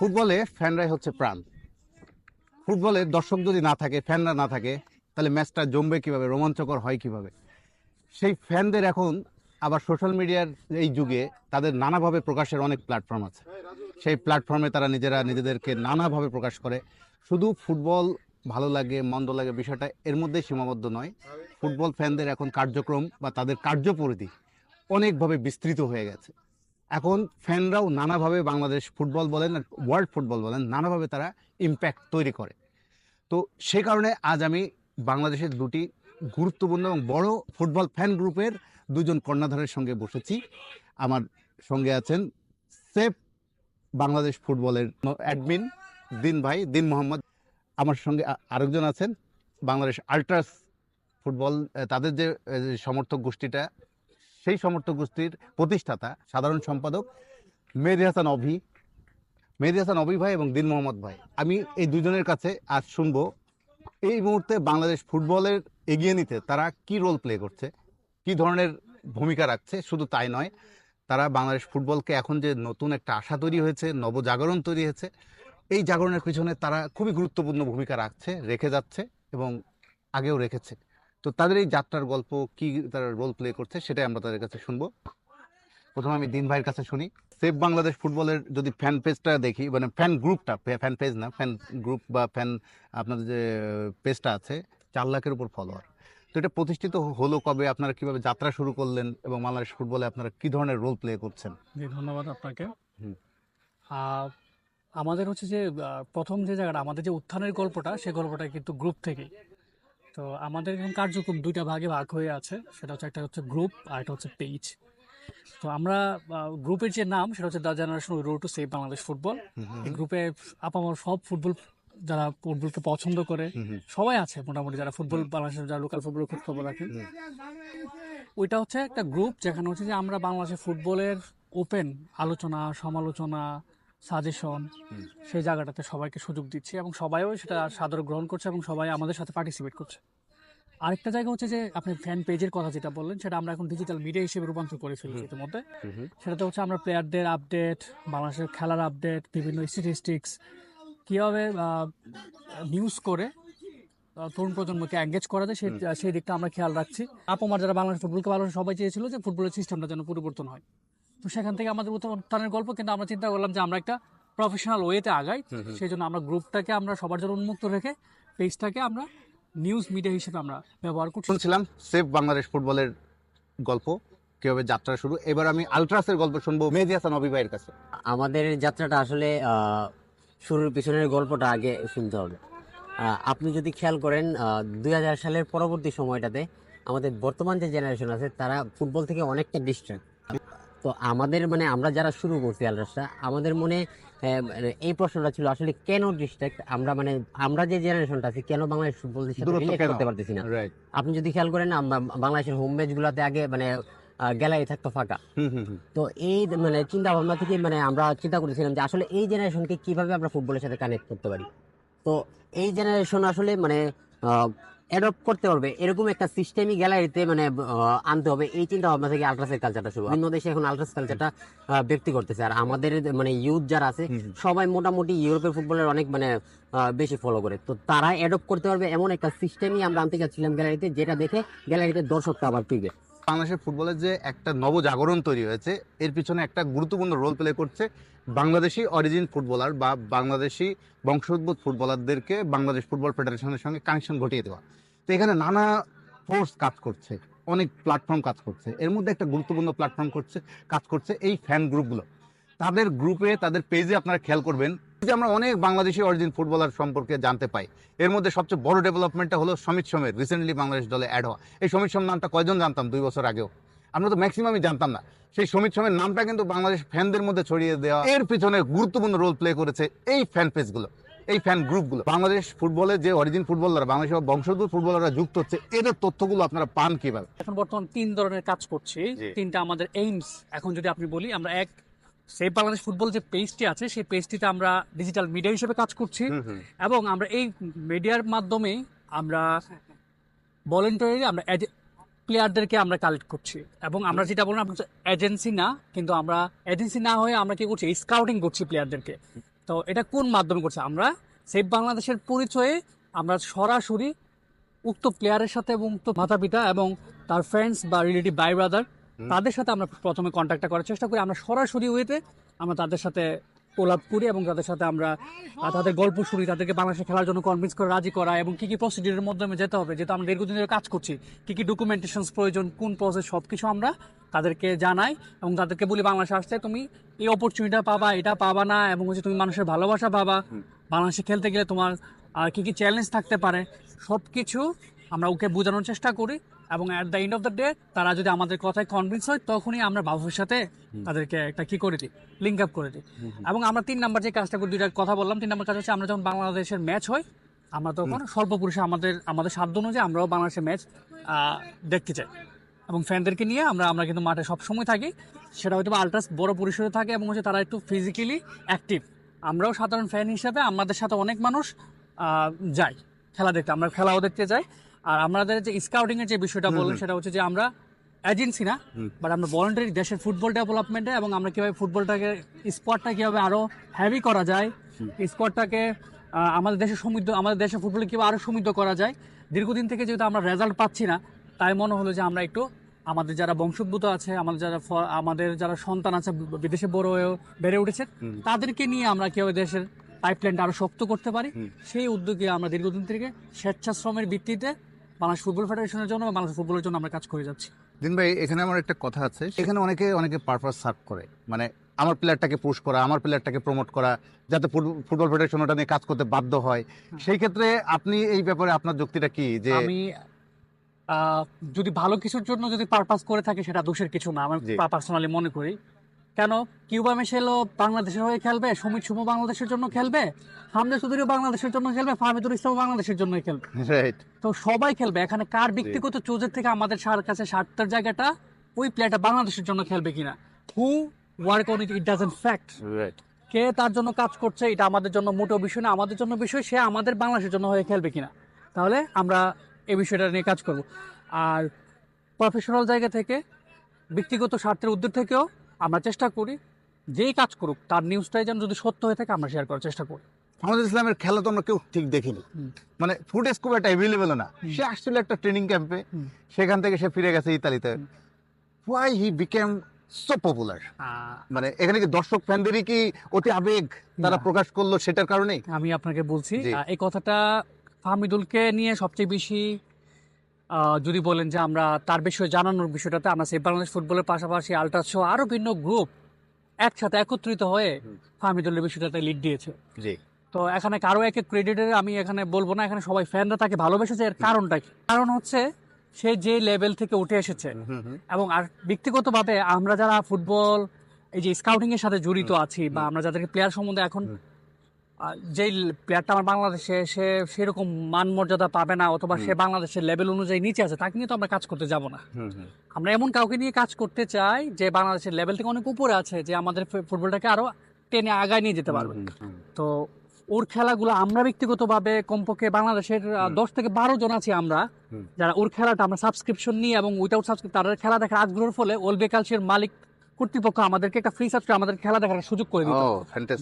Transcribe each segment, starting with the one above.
ফুটবলে ফ্যানরাই হচ্ছে প্রাণ। ফুটবলে দর্শক যদি না থাকে, ফ্যানরা না থাকে, তাহলে ম্যাচটা জমবে কীভাবে, রোমাঞ্চকর হয় কীভাবে? সেই ফ্যানদের এখন আবার সোশ্যাল মিডিয়ার এই যুগে তাদের নানাভাবে প্রকাশের অনেক প্ল্যাটফর্ম আছে। সেই প্ল্যাটফর্মে তারা নিজেরা নিজেদেরকে নানাভাবে প্রকাশ করে। শুধু ফুটবল ভালো লাগে, মন্দ লাগে বিষয়টা এর মধ্যেই সীমাবদ্ধ নয়। ফুটবল ফ্যানদের এখন কার্যক্রম বা তাদের কার্যপরিধি অনেকভাবে বিস্তৃত হয়ে গেছে। এখন ফ্যানরাও নানাভাবে বাংলাদেশ ফুটবল বলেন ওয়ার্ল্ড ফুটবল বলেন, নানাভাবে তারা ইম্প্যাক্ট তৈরি করে। তো সে কারণে আজ আমি বাংলাদেশের দুটি গুরুত্বপূর্ণ এবং বড় ফুটবল ফ্যান গ্রুপের দুজন কর্ণাধারের সঙ্গে বসেছি। আমার সঙ্গে আছেন সেফ বাংলাদেশ ফুটবলের অ্যাডমিন দিন ভাই, দিন মোহাম্মদ। আমার সঙ্গে আরেকজন আছেন, বাংলাদেশ আল্ট্রাস ফুটবল তাদের যে সমর্থক গোষ্ঠীটা সেই সমর্থক গোষ্ঠীর প্রতিষ্ঠাতা, সাধারণ সম্পাদক মেহেদি হাসান অভি, মেহেদি হাসান অভি ভাই এবং দিন মোহাম্মদ ভাই। আমি এই দুজনের কাছে আজ শুনব, এই মুহূর্তে বাংলাদেশ ফুটবলের এগিয়ে নিতে তারা কি রোল প্লে করছে, কি ধরনের ভূমিকা রাখছে, শুধু তাই নয়, তারা বাংলাদেশ ফুটবলকে এখন যে নতুন একটা আশা তৈরি হয়েছে, নবজাগরণ তৈরি হয়েছে, এই জাগরণের পিছনে তারা খুবই গুরুত্বপূর্ণ ভূমিকা রাখছে, রেখে যাচ্ছে এবং আগেও রেখেছে। তো তাদের এই যাত্রার গল্প কি তারা রোল প্লে করছে সেটাই আমরা তাদের কাছে শুনব। প্রথমে আমি দিন ভাইয়ের কাছে শুনি। সেফ বাংলাদেশ ফুটবলের যদি ফ্যান পেজটা দেখি মানে ফ্যান গ্রুপটা ফ্যান পেজ না ফ্যান গ্রুপ বা ফ্যান আপনাদের যে পেজটা আছে চার লাখের উপর ফলোয়ার তো এটা প্রতিষ্ঠিত হলো কবে? আপনারা কীভাবে যাত্রা শুরু করলেন এবং বাংলাদেশ ফুটবলে আপনারা কি ধরনের রোল প্লে করছেন? ধন্যবাদ আপনাকে। আমাদের হচ্ছে যে প্রথম যে জায়গাটা আমাদের যে উত্থানের গল্পটা সেই গল্পটা কিন্তু গ্রুপ থেকেই। তো আমাদের এখন কার্যক্রম দুইটা ভাগে ভাগ হয়ে আছে। সেটা হচ্ছে একটা হচ্ছে গ্রুপ আর একটা হচ্ছে পেজ তো আমরা গ্রুপের যে নাম সেটা হচ্ছে the generation row to save Bangladesh football এই গ্রুপে আপামর সব ফুটবল যারা ফুটবলকে পছন্দ করে সবাই আছে মোটামুটি যারা ফুটবল বাংলাদেশের যারা লোকাল ফুটবল খুব খবর রাখেন। ওইটা হচ্ছে একটা গ্রুপ যেখানে হচ্ছে যে আমরা বাংলাদেশের ফুটবলের ওপেন আলোচনা সমালোচনা সাজেশন সেই জায়গাটাতে সবাইকে সুযোগ দিচ্ছি এবং সবাইও সেটা সাদর গ্রহণ করছে এবং সবাই আমাদের সাথে পার্টিসিপেট করছে। আরেকটা জায়গা হচ্ছে যে আপনি ফ্যান পেজের কথা যেটা বললেন সেটা আমরা এখন ডিজিটাল মিডিয়া হিসেবে রূপান্তর করে ফেলছি। ইতিমধ্যে। সেটাতে হচ্ছে আমরা প্লেয়ারদের আপডেট বাংলাদেশের খেলার আপডেট বিভিন্ন স্ট্যাটিস্টিক্স কীভাবে নিউজ করে তরুণ প্রজন্মকে এঙ্গেজ করা যায় সেই সেই দিকটা আমরা খেয়াল রাখছি। আপমার যারা বাংলাদেশ ফুটবলকে ভালোবাসে সবাই চেয়েছিল যে ফুটবলের সিস্টেমটা যেন পরিবর্তন হয়। তো সেখান থেকে আমাদের উত্থানের গল্প কিন্তু আমরা চিন্তা করলাম যে আমরা একটা প্রফেশনাল ওয়েতে আগাই। সেই জন্য আমরা গ্রুপটাকে আমরা সবার জন্য উন্মুক্ত রেখে পেজটাকে আমরা নিউজ মিডিয়া হিসেবে আমরা ব্যবহার করছি। শুনছিলাম সেফ বাংলাদেশ ফুটবলের গল্প কীভাবে যাত্রা শুরু। এবার আমি আলট্রাসের গল্প শুনব মেহেদি হাসান ভাইয়ের কাছে। আমাদের যাত্রাটা আসলে আহ, শুরুর পিছনের গল্পটা আগে শুনতে হবে। আপনি যদি খেয়াল করেন দুই হাজার সালের পরবর্তী সময়টাতে আমাদের বর্তমান যে জেনারেশন আছে তারা ফুটবল থেকে অনেকটা ডিস্ট্রাক্ট তো আমাদের মানে আমরা যারা শুরু করছি আলরাসটা আমাদের মনে মানে এই প্রশ্নটা ছিল আসলে কেন ডিস্ট্রাক্ট? আমরা মানে আমরা যে জেনারেশনটা আছে কেন বাংলাদেশ কেন? করতে পারতেছি না? আপনি যদি খেয়াল করেন বাংলাদেশের হোম ম্যাচ গুলাতে আগে মানে গ্যালারি থাকতো ফাঁকা। তো এই মানে চিন্তা ভাবনা থেকে মানে আমরা চিন্তা করেছিলাম যে আসলে এই জেনারেশনকে কীভাবে আমরা ফুটবলের সাথে কানেক্ট করতে পারি? তো এই জেনারেশন আসলে মানে অ্যাডপ্ট করতে পারবে। এরকম একটা সিস্টেমই গ্যালারিতে মানে আনতে হবে। এই চিন্তা ভাবনা থেকে আলট্রাসের কালচারটা শুরু। অন্য দেশে এখন আলট্রাস কালচারটা ব্যক্তি করতেছে। আর আমাদের মানে ইউথ যারা আছে। সবাই মোটামুটি ইউরোপের ফুটবলের অনেক মানে বেশি ফলো করে। তো তারা অ্যাডপ্ট করতে পারবে এমন একটা সিস্টেমই আমরা আনতে চাচ্ছিলাম গ্যালারিতে যেটা দেখে গ্যালারিতে দর্শকটা আবার ফিরবে। বাংলাদেশের ফুটবলের যে একটা নবজাগরণ তৈরি হয়েছে, এর পিছনে একটা গুরুত্বপূর্ণ রোল প্লে করছে বাংলাদেশি অরিজিন ফুটবলার বা বাংলাদেশি বংশোদ্ভূত ফুটবলারদেরকে বাংলাদেশ ফুটবল ফেডারেশনের সঙ্গে কানেকশন ঘটিয়ে দেওয়া। তো এখানে নানা ফোর্স কাজ করছে, অনেক প্ল্যাটফর্ম কাজ করছে, এর মধ্যে একটা গুরুত্বপূর্ণ প্ল্যাটফর্ম করছে, কাজ করছে এই ফ্যান গ্রুপগুলো তাদের গ্রুপে তাদের পেজে আপনারা খেয়াল করবেন যে আমরা অনেক বাংলাদেশি অরিজিন ফুটবলার সম্পর্কে জানতে পাই। এর মধ্যে সবচেয়ে বড় ডেভেলপমেন্টটা হলো সমিত সোমের রিসেন্টলি বাংলাদেশ দলে অ্যাড হওয়া। এই সমিত সোম নামটা কয়জন জানতাম দুই বছর আগেও? আমরা তো ম্যাক্সিমামই জানতাম না। সেই সমিত সোমের নামটা কিন্তু বাংলাদেশ ফ্যানদের মধ্যে ছড়িয়ে দেওয়া। এর পিছনে গুরুত্বপূর্ণ রোল প্লে করেছে এই ফ্যান পেজগুলো এই ফ্যান গ্রুপগুলো বাংলাদেশ ফুটবলের যে অরিজিন ফুটবলার বাংলাদেশের বংশোদ্ভূত ফুটবলাররা যুক্ত হচ্ছে এদের তথ্যগুলো আপনারা পান কীভাবে? এখন বর্তমান তিন ধরনের কাজ করছি। তিনটা আমাদের এইমস এখন যদি আপনি বলি আমরা এক সেভ বাংলাদেশ ফুটবল যে পেজটি আছে সেই পেজটিতে আমরা ডিজিটাল মিডিয়া হিসেবে কাজ করছি। এবং আমরা এই মিডিয়ার মাধ্যমে আমরা ভলেন্টারি আমরা প্লেয়ারদেরকে আমরা কালেক্ট করছি। এবং আমরা যেটা বললাম এজেন্সি না কিন্তু আমরা এজেন্সি না হয়ে আমরা কি করছি? স্কাউটিং করছি প্লেয়ারদেরকে তো এটা কোন মাধ্যমে করছে? আমরা সেভ বাংলাদেশের পরিচয়ে আমরা সরাসরি উক্ত প্লেয়ারের সাথে এবং উক্ত মাতা পিতা এবং তার ফ্রেন্ডস বা রিলেটিভ বাই ব্রাদার। তাদের সাথে আমরা প্রথমে কন্ট্যাক্টটা করার চেষ্টা করি। আমরা সরাসরি ওয়েতে আমরা তাদের সাথে কোলাপ করি এবং তাদের সাথে আমরা তাদের গল্প শুনি তাদেরকে বাংলাদেশে খেলার জন্য কনভিন্স করে রাজি করা এবং কি কি প্রসিডিউরের মাধ্যমে যেতে হবে যেহেতু আমরা দীর্ঘদিন ধরে কাজ করছি কি কি ডকুমেন্টেশন প্রয়োজন কোন প্রসেস সব কিছু আমরা তাদেরকে জানাই এবং তাদেরকে বলি বাংলাদেশে আসতে তুমি এই অপরচুনিটিটা পাবা এটা পাবা না এবং হচ্ছে তুমি মানুষের ভালোবাসা পাবা। বাংলাদেশে খেলতে গেলে তোমার আর কি কি চ্যালেঞ্জ থাকতে পারে? সব কিছু আমরা ওকে বোঝানোর চেষ্টা করি এবং at the end of the day তারা যদি আমাদের কথায় কনভিন্স হয় তখনই আমরা বাবুর সাথে তাদেরকে একটা কি করে দিই? লিঙ্ক আপ করে দিই। এবং আমরা তিন নাম্বার যে কাজটা করি দুইটা কথা বললাম তিন নাম্বার কাজ হচ্ছে আমরা যখন বাংলাদেশের ম্যাচ হয় আমরা তখন স্বল্প পুরুষে আমাদের আমাদের সাধ্য অনুযায়ী আমরাও বাংলাদেশের ম্যাচ দেখতে চাই। এবং ফ্যানদেরকে নিয়ে আমরা আমরা কিন্তু মাঠে সবসময় থাকি। সেটা হয়তো আলট্রাস বড় পরিসরে থাকে এবং হচ্ছে তারা একটু ফিজিক্যালি অ্যাক্টিভ আমরাও সাধারণ ফ্যান হিসাবে আমাদের সাথে অনেক মানুষ যায় খেলা দেখতে। আমরা খেলাও দেখতে যাই। আর আমাদের যে স্কাউটিং এর যে বিষয়টা বললেন সেটা হচ্ছে যে আমরা এজেন্সি না বাট আমরা ভলেন্টারি দেশের ফুটবল ডেভেলপমেন্টে এবং আমরা কীভাবে ফুটবলটাকে স্পোর্টটা কীভাবে আরও হ্যাভি করা যায় হুম। স্পোর্টটাকে আমাদের দেশে সমৃদ্ধ আমাদের দেশের ফুটবলে কীভাবে আরও সমৃদ্ধ করা যায়। দীর্ঘদিন থেকে যেহেতু আমরা রেজাল্ট পাচ্ছি না তাই মনে হলো যে আমরা একটু আমাদের যারা বংশোদ্ভূত আছে আমাদের যারা আমাদের যারা সন্তান আছে বিদেশে বড় হয়েও বেড়ে উঠেছে তাদেরকে নিয়ে আমরা কীভাবে দেশের পাইপলাইনটা আরও শক্ত করতে পারি সেই উদ্যোগে আমরা দীর্ঘদিন থেকে স্বেচ্ছাশ্রমের ভিত্তিতে বাংলাদেশ ফুটবল ফেডারেশনের জন্য বাংলাদেশ ফুটবলের জন্য আমরা কাজ করে যাচ্ছি। দিন ভাই এখানে আমার একটা কথা আছে। এখানে অনেকে অনেকে পারপাস সার্ভ করে। মানে আমার প্লেয়ারটাকে পুশ করা আমার প্লেয়ারটাকে প্রমোট করা যাতে ফুটবল ফেডারেশন ওটা নিয়ে কাজ করতে বাধ্য হয়। সেই ক্ষেত্রে আপনি এই ব্যাপারে আপনার যুক্তিটা কি? যে আমি যদি ভালো কিছুর জন্য যদি পারপাস করে থাকে সেটা দোষের কিছু না। আমি পার্সোনালি মনে করি কেন? কিউবা মেশেলও বাংলাদেশের হয়ে খেলবে সুমিত সুমো বাংলাদেশের জন্য খেলবে হামজা চৌধুরীও বাংলাদেশের জন্য খেলবে ফাহমিদুল ইসলামও বাংলাদেশের জন্য খেলবে। রাইট তো সবাই খেলবে এখানে কার ব্যক্তিগত চোজের থেকে আমাদের সার কাছে স্বার্থের জায়গাটা ওই প্লেয়ারটা বাংলাদেশের জন্য খেলবে কিনা? Who work on it it doesn't fact right কে তার জন্য কাজ করছে এটা আমাদের জন্য মোটেও বিষয় না আমাদের জন্য বিষয় সে আমাদের বাংলাদেশের জন্য হয়ে খেলবে কিনা? তাহলে আমরা এই বিষয়টা নিয়ে কাজ করব। আর প্রফেশনাল জায়গা থেকে ব্যক্তিগত স্বার্থের উদ্যোগ থেকেও আমরা চেষ্টা করি যেই কাজ করুক তার নিউজটাই যেন যদি সত্য হয়ে থাকে আমরা শেয়ার করার চেষ্টা করি। আমাদের ইসলামের খেলা তো আমরা কেউ ঠিক দেখিনি। মানে ফুটেজ খুব একটা অ্যাভেলেবেল না। সে আসছিল একটা ট্রেনিং ক্যাম্পে সেখান থেকে সে ফিরে গেছে ইতালিতে। হুম। Why he became so popular মানে এখানে কি দর্শক ফ্যানদেরই কি অতি আবেগ তারা প্রকাশ করল সেটার কারণেই? আমি আপনাকে বলছি এই কথাটা ফাহমিদুলকে নিয়ে সবচেয়ে বেশি যদি বলেন যে আমরা তার বিষয়ে জানানোর বিষয়টাতে আমরা সেই বাংলাদেশ ফুটবলের পাশাপাশি আলট্রাস সহ আরও ভিন্ন গ্রুপ একসাথে একত্রিত হয়ে হুম। ফাহমিদুলের বিষয়টাতে লিড দিয়েছে। জি। তো এখানে কারও একে ক্রেডিটের আমি এখানে বলব না এখানে সবাই ফ্যানরা তাকে ভালোবেসেছে এর কারণটা কি? কারণ হচ্ছে সে যে লেভেল থেকে উঠে এসেছে এবং আর ব্যক্তিগতভাবে আমরা যারা ফুটবল এই যে স্কাউটিং এর সাথে জড়িত আছি বা আমরা যাদেরকে প্লেয়ার সম্বন্ধে এখন যেই প্লেয়ারটা আমার বাংলাদেশে সে সেরকম মান মর্যাদা পাবে না অথবা সে বাংলাদেশের লেভেল অনুযায়ী নিচে আছে তাকে নিয়ে তো আমরা কাজ করতে যাব না। আমরা এমন কাউকে নিয়ে কাজ করতে চাই যে বাংলাদেশের লেভেল থেকে অনেক উপরে আছে যে আমাদের ফুটবলটাকে আরও টেনে আগায় নিয়ে যেতে পারবে। তো ওর খেলাগুলো আমরা ব্যক্তিগতভাবে কমপক্ষে বাংলাদেশের দশ থেকে বারো জন আছি আমরা যারা ওর খেলাটা আমরা সাবস্ক্রিপশন নিয়ে এবং উইদাউট সাবস্ক্রিপশন তাদের খেলা দেখার আগ্রহের ফলে ওলবে কালচার মালিক কর্তৃপক্ষ আমাদেরকে একটা ফ্রি সাবস্ক্রিপশন আমাদের খেলা দেখার সুযোগ করে দিত।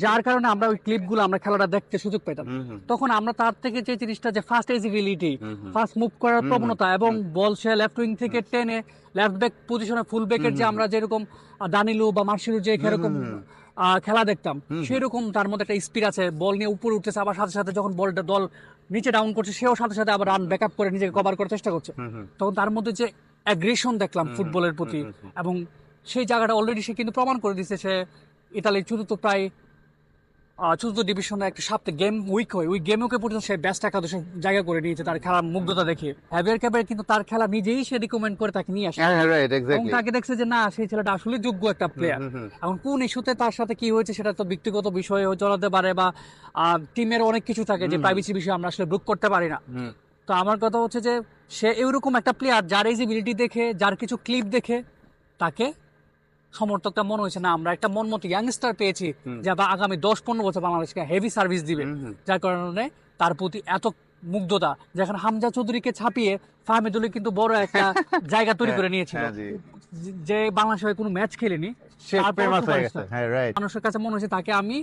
যার কারণে আমরা ওই ক্লিপগুলো আমরা খেলাটা দেখতে সুযোগ পেতাম। তখন আমরা তার থেকে যে জিনিসটা যে ফার্স্ট এজিবিলিটি ফার্স্ট মুভ করার প্রবণতা এবং বল সে লেফট উইং থেকে টেনে লেফট ব্যাক পজিশনে ফুল ব্যাকের যে আমরা যেরকম দানিলু বা মার্শিলু যে এরকম খেলা দেখতাম। সেরকম তার মধ্যে একটা স্পিড আছে। বল নিয়ে উপরে উঠতেছে আবার সাথে সাথে যখন বলটা দল নিচে ডাউন করছে সেও সাথে সাথে আবার রান ব্যাক আপ করে নিজেকে কভার করার চেষ্টা করছে। তখন তার মধ্যে যে অ্যাগ্রেশন দেখলাম ফুটবলের প্রতি এবং সেই জায়গাটা অলরেডি সে কিন্তু প্রমাণ করে দিচ্ছে সে ইতালির চতুর্থ প্রায় চতুর্থ ডিভিশনে একটা সপ্তাহে গেম উইক হয়। ওই গেমকে পর্যন্ত সে ব্যস্ত একাদশে জায়গা করে নিয়েছে তার খেলার মুগ্ধতা দেখে। হ্যাভিয়ার ক্যাবের কিন্তু তার খেলা নিজেই সে রিকমেন্ড করে তাকে নিয়ে আসে। হ্যাঁ এবং তাকে দেখছে যে না সেই ছেলেটা আসলে যোগ্য একটা প্লেয়ার এখন কোন ইস্যুতে তার সাথে কি হয়েছে সেটা তো ব্যক্তিগত বিষয়ে চলাতে পারে বা টিমের অনেক কিছু থাকে যে। প্রাইভেসি বিষয় আমরা আসলে বুক করতে পারি না। তো আমার কথা হচ্ছে যে সে এরকম একটা প্লেয়ার যার এজিবিলিটি দেখে যার কিছু ক্লিপ দেখে তাকে সমর্থকটা মনে হয়েছে না আমরা একটা মন মতো ইয়াংস্টার পেয়েছি। যা বা আগামী দশ পনেরো বছর বাংলাদেশকে হেভি সার্ভিস দিবে। যার কারণে তার প্রতি এত মুগ্ধতা যেখানে হামজা চৌধুরীকে ছাপিয়ে ফাহমিদুল কিন্তু বড় একটা জায়গা তৈরি করে নিয়েছিল। হ্যাঁ যে- বাংলাদেশ হয়ে কোনো ম্যাচ খেলেনি হয়ে হ্যাঁ মানুষের কাছে মনে হয়েছে তাকে আমি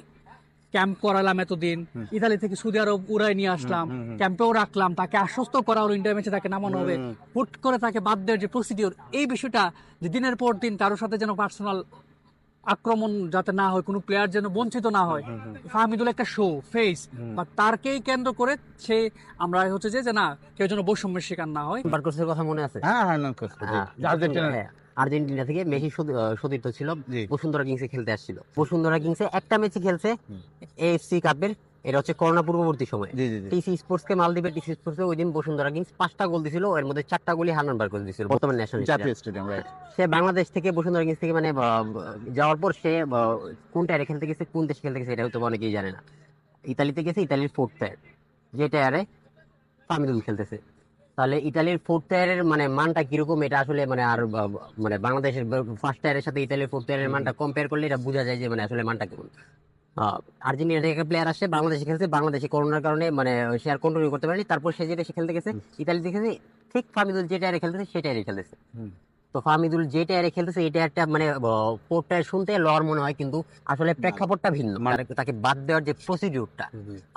ক্যাম্প করালাম এতদিন। ইতালি থেকে সৌদি আরব উড়াই নিয়ে আসলাম। ক্যাম্পেও রাখলাম তাকে আশ্বস্ত করা হলো ইন্ডিয়া ম্যাচে তাকে নামানো হবে। হুট করে তাকে বাদ দেওয়ার যে প্রসিডিওর এই বিষয়টা যে দিনের পর দিন কারোর সাথে যেন পার্সোনাল আক্রমণ যাতে না হয় কোনো প্লেয়ার যেন বঞ্চিত না হয়। ফাহমিদুল একটা শো ফেস বা তারকেই কেন্দ্র করে সে আমরা হচ্ছে যে যে না কেউ যেন বৈষম্যের শিকার না হয়। বার্কোসের কথা মনে আছে? হ্যাঁ হ্যাঁ। আর্জেন্টিনা থেকে মেসি সতীর্থ ছিল। বসুন্ধরা কিংসে খেলতে আসছিল। বসুন্ধরা কিংসে একটা ম্যাচে খেলছে। এএফসি কাপের এটা হচ্ছে করোনা পূর্ববর্তী সময়। টিসি স্পোর্টসকে মালদ্বীপের টিসি স্পোর্টসে ওই দিন বসুন্ধরা কিংস পাঁচটা গোল দিছিল। এর মধ্যে চারটা গোলই হারনান বার্কোস দিছিল। বর্তমান ন্যাশনাল জাতীয় স্টেডিয়াম রাইট সে বাংলাদেশ থেকে বসুন্ধরা কিংস থেকে মানে যাওয়ার পর সে কোন টায়ারে খেলতে গেছে কোন দেশে খেলতে গেছে এটা হয়তো অনেকেই জানে না। ইতালিতে গেছে ইতালির ফোর্থ টায়ার যে টায়ারে ফামিদুল খেলতেছে। তাহলে ইতালির ফোর্থ টায়ারের মানে মানটা কীরকম? এটা আসলে মানে আর মানে বাংলাদেশের ফার্স্ট টায়ারের সাথে ইতালির ফোর্থ টায়ারের মানটা কম্পেয়ার করলে এটা বোঝা যায় যে মানে আসলে মানটা কেমন। আর্জেন্টিনা থেকে প্লেয়ার আসছে বাংলাদেশে খেলছে বাংলাদেশে করোনার কারণে মানে সে আর কন্টিনিউ করতে পারেনি। তারপর সে যেটা সে খেলতে গেছে ইতালিতে খেলছে ঠিক ফামিদুল যে টায়ারে খেলতেছে সেই টায়ারে খেলতেছে। তো ফামিদুল যে টায়ারে খেলতেছে এই টায়ারটা মানে পোর্ট টায়ার শুনতে লর মনে হয় কিন্তু আসলে প্রেক্ষাপটটা ভিন্ন। মানে- তাকে বাদ দেওয়ার যে প্রসিডিউরটা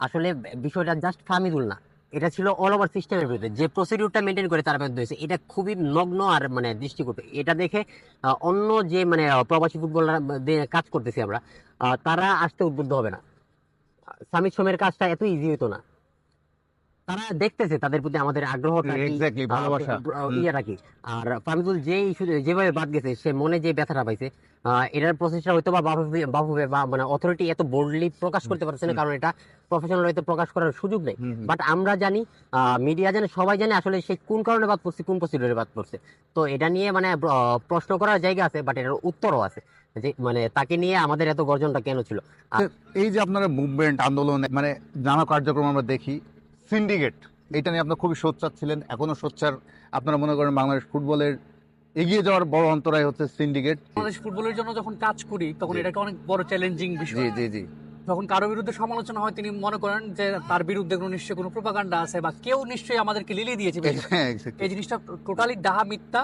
আসলে বিষয়টা জাস্ট ফামিদুল না। এটা ছিল অল ওভার সিস্টেমের বিরুদ্ধে যে প্রসিডিউরটা মেনটেন করে তার মধ্যে হয়েছে, এটা খুবই নগ্ন আর মানে দৃষ্টিকোট। এটা দেখে অন্য যে মানে প্রবাসী ফুটবলার কাজ করতেছি আমরা তারা আসতে উদ্বুদ্ধ হবে না। সামিত সোমের কাজটা এত ইজি হতো না। তারা দেখতেছে তাদের প্রতি আমাদের আগ্রহটা এক্স্যাক্টলি ভালোবাসা। আহ, কি? আর ফামিদুল শুধু- যেভাবে বাদ গেছে সে মনে যে ব্যথাটা পাইছে এটার প্রসেসটা হয়তো বা বাফুফে বাফুফে বা মানে অথরিটি এত বোল্ডলি প্রকাশ করতে পারছে না কারণ এটা প্রফেশনাল হয়তো প্রকাশ করার সুযোগ নেই। বাট আমরা জানি মিডিয়া জানে সবাই জানে আসলে সে কোন কারণে বাদ পড়ছে কোন প্রসিডিউরে বাদ পড়ছে। তো এটা নিয়ে মানে প্রশ্ন করার জায়গা আছে বাট এটার উত্তরও আছে। যে মানে তাকে নিয়ে আমাদের এত গর্জনটা কেন ছিল? এই যে আপনারা মুভমেন্ট আন্দোলন মানে নানা কার্যক্রম আমরা দেখি সিন্ডিকেট এটা নিয়ে আপনার খুবই সোচ্চার ছিলেন এখনও সোচ্চার। আপনারা মনে করেন বাংলাদেশ ফুটবলের এগিয়ে যাওয়ার বড় অন্তরায় হচ্ছে সিন্ডিকেট বাংলাদেশ ফুটবলের জন্য যখন কাজ করি তখন এটাকে অনেক বড় চ্যালেঞ্জিং বিষয়। জি জি জি। যখন কারও বিরুদ্ধে সমালোচনা হয় তিনি মনে করেন যে তার বিরুদ্ধে কোনো নিশ্চয়ই কোনো প্রপাগান্ডা আছে বা কেউ নিশ্চয়ই আমাদেরকে লিলিয়ে দিয়েছে। হ্যাঁ, এই জিনিসটা টোটালি ডাহা মিথ্যা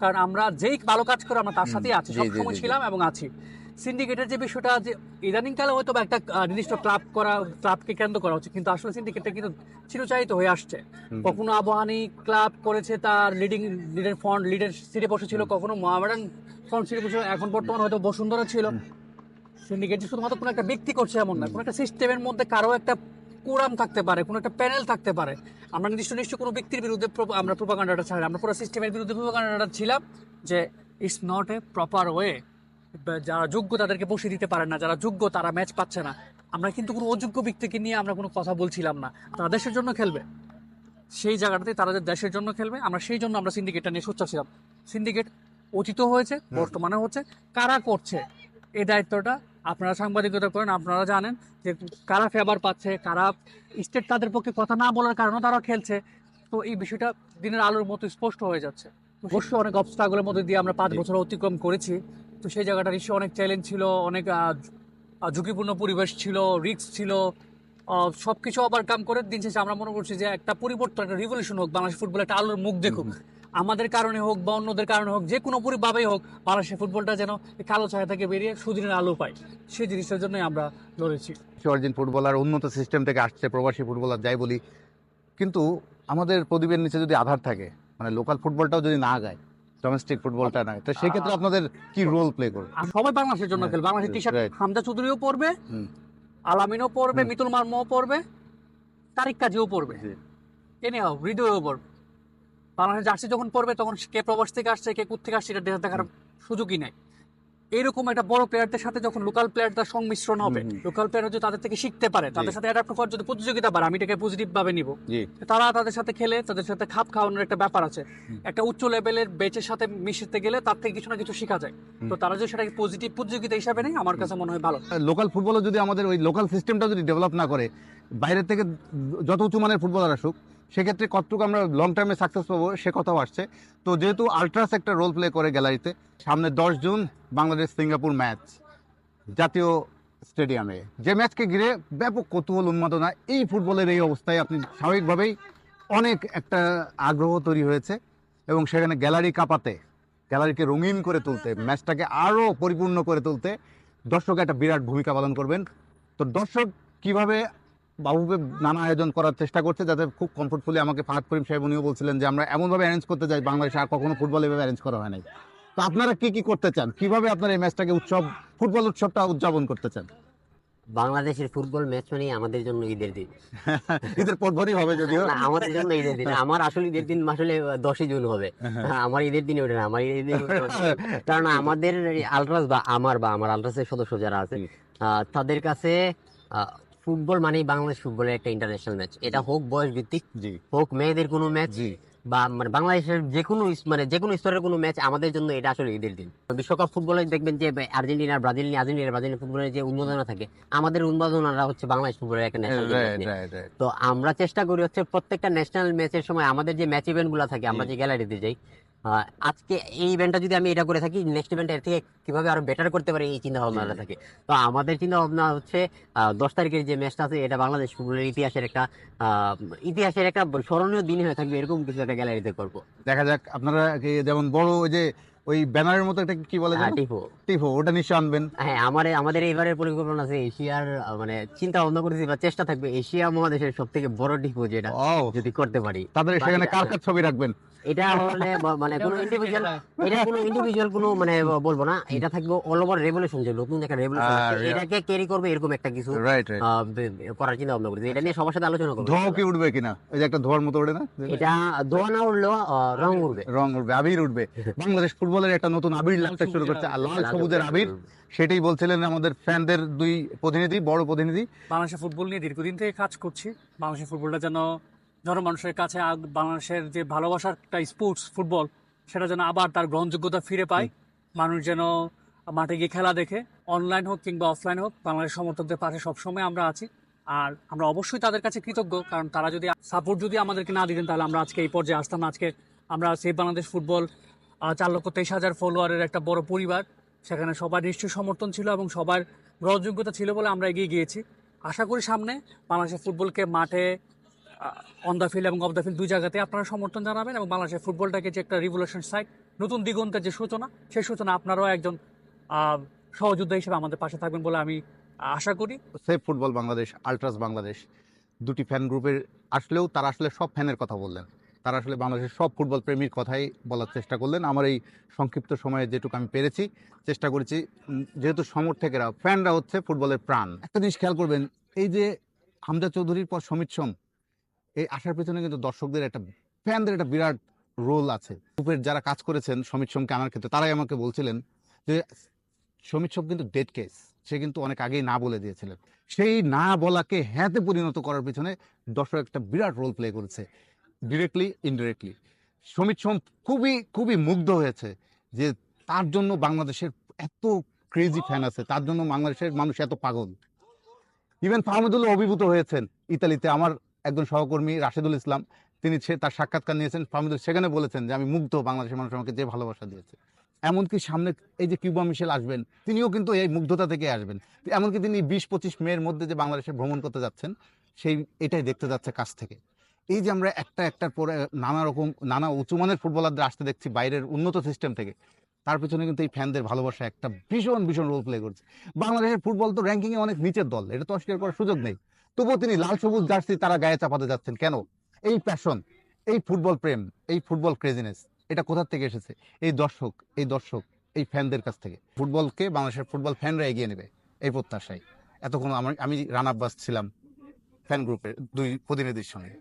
কারণ আমরা যেই ভালো কাজ করে আমরা তার সাথেই আছি জি, সব জি, সময় জি, জি। ছিলাম এবং আছি। সিন্ডিকেটের যে বিষয়টা যে ইদানিং কালে হয়তো বা একটা নির্দিষ্ট ক্লাব করা ক্লাবকে কেন্দ্র করা হচ্ছে কিন্তু আসলে সিন্ডিকেটটা কিন্তু চিরচারিত হয়ে আসছে কখনো আবহানি ক্লাব করেছে তার লিডিং লিডার ফন্ড লিডার সিটে বসেছিল। কখনো মোহামেডান ফন্ড সিটে বসে এখন বর্তমানে হয়তো বসুন্ধরা ছিল। সিন্ডিকেট যে শুধুমাত্র কোনো একটা ব্যক্তি করছে এমন না কোনো একটা সিস্টেমের মধ্যে কারও একটা কোরাম থাকতে পারে কোনো একটা প্যানেল থাকতে পারে আমরা নির্দিষ্ট নিশ্চয় কোনো ব্যক্তির বিরুদ্ধে আমরা প্রোপাগান্ডাটা ছাড়ি না। আমরা পুরো সিস্টেমের বিরুদ্ধে প্রোপাগান্ডাটা ছিলাম যে it's not a proper way যারা যোগ্য তাদেরকে বসে দিতে পারে না যারা যোগ্য তারা ম্যাচ পাচ্ছে না। আমরা কিন্তু কোনো অযোগ্য ব্যক্তিকে নিয়ে আমরা কোনো কথা বলছিলাম না। তারা দেশের জন্য খেলবে। সেই জায়গাটাতে তারা দেশের জন্য খেলবে আমরা সেই জন্য আমরা সিন্ডিকেটটা নিয়ে সোচ্চার ছিলাম। সিন্ডিকেট অতীত হয়েছে বর্তমানে হচ্ছে কারা করছে? এই দায়িত্বটা আপনারা সাংবাদিকতা করেন আপনারা জানেন যে কারা ফেভার পাচ্ছে কারা স্টেট তাদের পক্ষে কথা না বলার কারণে তারা খেলছে। তো এই বিষয়টা দিনের আলোর মতো স্পষ্ট হয়ে যাচ্ছে। অবশ্যই অনেক অবস্ট্রাগলের মধ্যে দিয়ে আমরা পাঁচ বছর অতিক্রম করেছি। তো সেই জায়গাটা নিশ্চয়ই অনেক চ্যালেঞ্জ ছিল অনেক ঝুঁকিপূর্ণ পরিবেশ ছিল রিস্ক ছিল। সব কিছু ওভারকাম করে দিন শেষে আমরা মনে করছি যে একটা পরিবর্তন একটা রিভলিউশন হোক বাংলাদেশ ফুটবল একটা আলোর মুখ দেখুক। আমাদের কারণে হোক বা অন্যদের কারণে হোক যে কোনো ভাবেই হোক বাংলাদেশের ফুটবলটা যেন কালো ছায়া থেকে বেরিয়ে সুদিনের আলো পায়। সেই জিনিসটার জন্যই আমরা লড়েছি। অরিজিন ফুটবলার উন্নত সিস্টেম থেকে আসছে প্রবাসী ফুটবলার যাই বলি। কিন্তু আমাদের প্রদীপের নিচে যদি আধার থাকে মানে লোকাল ফুটবলটাও যদি না গায় ডোমেস্টিক ফুটবলটা নাই। তো সেই ক্ষেত্রে আপনাদের কি রোল প্লে করবে? সবাই বাংলাদেশের জন্য হ্যাঁ, খেলবে বাংলাদেশের টি শার্ট right. হামজা চৌধুরীও পরবে আলামিনও পরবে মিতুল মার্মও পরবে তারিক কাজীও পরবে। জি। এনে হোক হৃদয়ও পরবে। বাংলাদেশের জার্সি যখন পরবে তখন কে প্রবাস থেকে আসছে কে কোথেকে আসছে এটা দেখা- দেখার সুযোগই নাই। এরকম একটা বড় প্লেয়ারদের সাথে যখন লোকাল প্লেয়ারদের সংমিশ্রণ হবে। লোকাল প্লেয়ার যদি তাদের থেকে শিখতে পারে তাদের সাথে অ্যাডাপ্ট করার যদি প্রতিযোগিতা বাড়ে আমি এটাকে পজিটিভ ভাবে নিব। তারা তাদের সাথে খেলে তাদের সাথে খাপ খাওয়ানোর একটা ব্যাপার আছে। একটা উচ্চ লেভেলের বেচের সাথে মিশতে গেলে তার থেকে কিছু না কিছু শেখা যায়। তো তারা যদি সেটাকে পজিটিভ প্রতিযোগিতা হিসাবে নেই আমার কাছে মনে হয় ভালো। লোকাল ফুটবলও যদি আমাদের ওই লোকাল সিস্টেমটা যদি ডেভেলপ না করে বাইরের থেকে যত উঁচু মানের ফুটবলার আসুক সেক্ষেত্রে কতটুকু আমরা লং টার্মে সাকসেস পাবো সে কথাও আসছে। তো যেহেতু আলট্রাস একটা রোল প্লে করে গ্যালারিতে সামনে দশ জুন বাংলাদেশ সিঙ্গাপুর ম্যাচ জাতীয় স্টেডিয়ামে যে ম্যাচকে ঘিরে ব্যাপক কৌতূহল, উন্মাদনা, এই ফুটবলের এই অবস্থায় আপনি স্বাভাবিকভাবেই অনেক একটা আগ্রহ তৈরি হয়েছে এবং সেখানে গ্যালারি কাঁপাতে গ্যালারিকে রঙিন করে তুলতে ম্যাচটাকে আরও পরিপূর্ণ করে তুলতে দর্শক একটা বিরাট ভূমিকা পালন করবেন। তো দর্শক কীভাবে বাবুকে নানা আয়োজন করার চেষ্টা করছে যাতে খুব কমফোর্টফুলি আমাকে ফাহাদ করিম সাহেব উনিও বলছিলেন যে আমরা এমনভাবে অ্যারেঞ্জ করতে চাই বাংলাদেশে আর কখনো ফুটবল এভাবে অ্যারেঞ্জ করা হয় নাই। তো আপনারা কি কি করতে চান? কীভাবে আপনারা এই ম্যাচটাকে উৎসব ফুটবল উৎসবটা উদযাপন করতে চান? বাংলাদেশের ফুটবল ম্যাচ মানে আমাদের জন্য ঈদের দিন। ঈদের পরপরই হবে যদিও। আমাদের জন্য ঈদের দিন। আমার আসলে ঈদের দিন আসলে দশই জুন হবে। হ্যাঁ, আমার ঈদের দিন ওটা না আমার ঈদের দিন কারণ আমাদের আলট্রাস বা আমার বা আমার আলট্রাসের সদস্য যারা আছে তাদের কাছে ফুটবল মানেই বাংলাদেশ ফুটবলের একটা ইন্টারন্যাশনাল ম্যাচ এটা হোক বয়স ভিত্তিক হোক মেয়েদের কোনো ম্যাচ বা মানে বাংলাদেশের যে কোনো মানে যে কোনো স্তরের কোনো ম্যাচ আমাদের জন্য এটা আসলে ঈদের দিন। বিশ্বকাপ ফুটবলে দেখবেন যে আর্জেন্টিনা ব্রাজিল নিয়ে আর্জেন্টিনা ব্রাজিল ফুটবলের যে উন্মাদনা থাকে আমাদের উন্মাদনাটা হচ্ছে বাংলাদেশ ফুটবলের একটা ন্যাশনাল তো আমরা চেষ্টা করি হচ্ছে প্রত্যেকটা ন্যাশনাল ম্যাচের সময় আমাদের যে ম্যাচ ইভেন্টগুলো থাকে আমরা যে গ্যালারিতে যাই আজকে এই ইভেন্টটা যদি আমি এটা করে থাকি নেক্সট ইভেন্ট এর থেকে কীভাবে আরও বেটার করতে পারি এই চিন্তা ভাবনাটা থাকে। তো আমাদের চিন্তা ভাবনা হচ্ছে দশ তারিখের যে ম্যাচটা আছে এটা বাংলাদেশ ফুটবলের ইতিহাসের একটা ইতিহাসের একটা স্মরণীয় দিন হয়ে থাকবে এরকম কিছু একটা গ্যালারিতে করব। দেখা যাক আপনারা যেমন বড় ওই যে ওই ব্যানারের মতো একটা কি বলে হ্যাঁ, জানো টিপো টিফো ওটা নিশ্চয় আনবেন। হ্যাঁ আমার আমাদের এইবারের পরিকল্পনা আছে এশিয়ার মানে চিন্তা ভাবনা করেছি বা চেষ্টা থাকবে এশিয়া মহাদেশের সব থেকে বড় টিপো যেটা যদি করতে পারি। তাদের সেখানে কার কার ছবি রাখবেন? এটা হলে মানে কোনো ইন্ডিভিজুয়াল এটা কোনো ইন্ডিভিজুয়াল কোনো মানে বলব না। এটা থাকবে অল ওভার রেভলিউশন যে নতুন একটা রেভলিউশন এটাকে ক্যারি করবে এরকম একটা কিছু। রাইট করার চিন্তা ভাবনা করেছি। এটা নিয়ে সবার সাথে আলোচনা করব। ধোঁয়া কি উঠবে কিনা? ওই যে একটা ধোয়ার মতো ওঠে না? এটা না উঠলেও রং উঠবে। রং উঠবে আবির উঠবে। বাংলাদেশ ফুটবলের একটা নতুন আবির লাগতে শুরু করছে। আর লাল সবুজের আবির। সেটাই বলছিলেন আমাদের ফ্যানদের দুই প্রতিনিধি বড় প্রতিনিধি। বাংলাদেশের ফুটবল নিয়ে দীর্ঘদিন থেকে কাজ করছি। বাংলাদেশের ফুটবলটা যেন জনমানুষের কাছে বাংলাদেশের যে ভালোবাসার একটা স্পোর্টস ফুটবল সেটা যেন আবার তার গ্রহণযোগ্যতা ফিরে পায়। মানুষ যেন মাঠে গিয়ে খেলা দেখে অনলাইন হোক কিংবা অফলাইন হোক বাংলাদেশ সমর্থকদের পাশে সবসময় আমরা আছি। আর আমরা অবশ্যই তাদের কাছে কৃতজ্ঞ কারণ তারা যদি সাপোর্ট যদি আমাদেরকে না দিতেন তাহলে আমরা আজকে এই পর্যায়ে আসতাম। আজকে আমরা সেই বাংলাদেশ ফুটবল চার লক্ষ তেইশ হাজার ফলোয়ারের একটা বড় পরিবার। সেখানে সবার নিশ্চয়ই সমর্থন ছিল এবং সবার গ্রহণযোগ্যতা ছিল বলে আমরা এগিয়ে গিয়েছি। আশা করি সামনে বাংলাদেশের ফুটবলকে মাঠে অন দ্য ফিল্ড এবং অফ দ্য ফিল্ড দুই জায়গাতে আপনারা সমর্থন জানাবেন এবং বাংলাদেশের ফুটবলটাকে যে একটা রিভলিউশন সাইড নতুন দিগন্তের যে সূচনা, সেই সূচনা আপনারাও একজন সহযোদ্ধা হিসেবে আমাদের পাশে থাকবেন বলে আমি আশা করি। Safe football Bangladesh ultras Bangladesh দুটি ফ্যান গ্রুপের আসলেও তারা আসলে সব ফ্যানের কথা বললেন। তারা আসলে বাংলাদেশের সব ফুটবল প্রেমীর কথাই বলার চেষ্টা করলেন। আমার এই সংক্ষিপ্ত সময়ে যেটুকু আমি পেরেছি, চেষ্টা করেছি যেহেতু সমর্থকেরা ফ্যানরা হচ্ছে ফুটবলের প্রাণ। একটা জিনিস খেয়াল করবেন, এই যে হামজা চৌধুরীর পর সমিত সোম এই আসার পেছনে কিন্তু দর্শকদের একটা, ফ্যানদের একটা বিরাট রোল আছে। গ্রুপের যারা কাজ করেছেন সমিত সোমকে আনার ক্ষেত্রে, তারাই আমাকে বলছিলেন যে সমিত সোম কিন্তু ডেড কেস সে কিন্তু অনেক আগেই না বলে দিয়েছিলেন। সেই না বলাকে হ্যাঁতে পরিণত করার পিছনে দর্শক একটা বিরাট রোল প্লে করেছে ডিরেক্টলি ইনডিরেক্টলি সমিত সোম খুবই খুবই মুগ্ধ হয়েছে যে তার জন্য বাংলাদেশের এত ক্রেজি ফ্যান আছে, তার জন্য বাংলাদেশের মানুষ এত পাগল। ইভেন ফাহমুদুল্লাহ অভিভূত হয়েছেন ইতালিতে, আমার একজন সহকর্মী রাশেদুল ইসলাম, তিনি তার সাক্ষাৎকার নিয়েছেন। ফাহমুদুল সেখানে বলেছেন যে, আমি মুগ্ধ বাংলাদেশের মানুষ আমাকে যে ভালোবাসা দিয়েছে। এমনকি সামনে এই যে কিউবা মিশেল আসবেন, তিনিও কিন্তু এই মুগ্ধতা থেকে আসবেন। এমনকি তিনি বিশ পঁচিশ মেয়ের মধ্যে যে বাংলাদেশে ভ্রমণ করতে যাচ্ছেন, সেই এটাই দেখতে যাচ্ছে কাছ থেকে। এই যে আমরা একটা একটার পরে নানা রকম, নানা উঁচুমানের ফুটবলারদের আসতে দেখছি বাইরের উন্নত সিস্টেম থেকে, তার পিছনে কিন্তু এই ফ্যানদের ভালোবাসা একটা ভীষণ ভীষণ রোল প্লে করছে। বাংলাদেশের ফুটবল তো র্যাঙ্কিংয়ে অনেক নিচের দল, এটা তো অস্বীকার করার সুযোগ নেই। তবুও তিনি লাল সবুজ জার্সি তারা গায়ে চাপাতে যাচ্ছেন। কেন? এই প্যাশন এই ফুটবল প্রেম, এই ফুটবল ক্রেজিনেস এটা কোথার থেকে এসেছে? এই দর্শক এই দর্শক, এই ফ্যানদের কাছ থেকে। ফুটবলকে বাংলাদেশের ফুটবল ফ্যানরা এগিয়ে নেবে, এই প্রত্যাশায়। এতক্ষণ আমার আমি রান আব্বাস ছিলাম ফ্যান গ্রুপের দুই প্রতিনিধির সঙ্গে।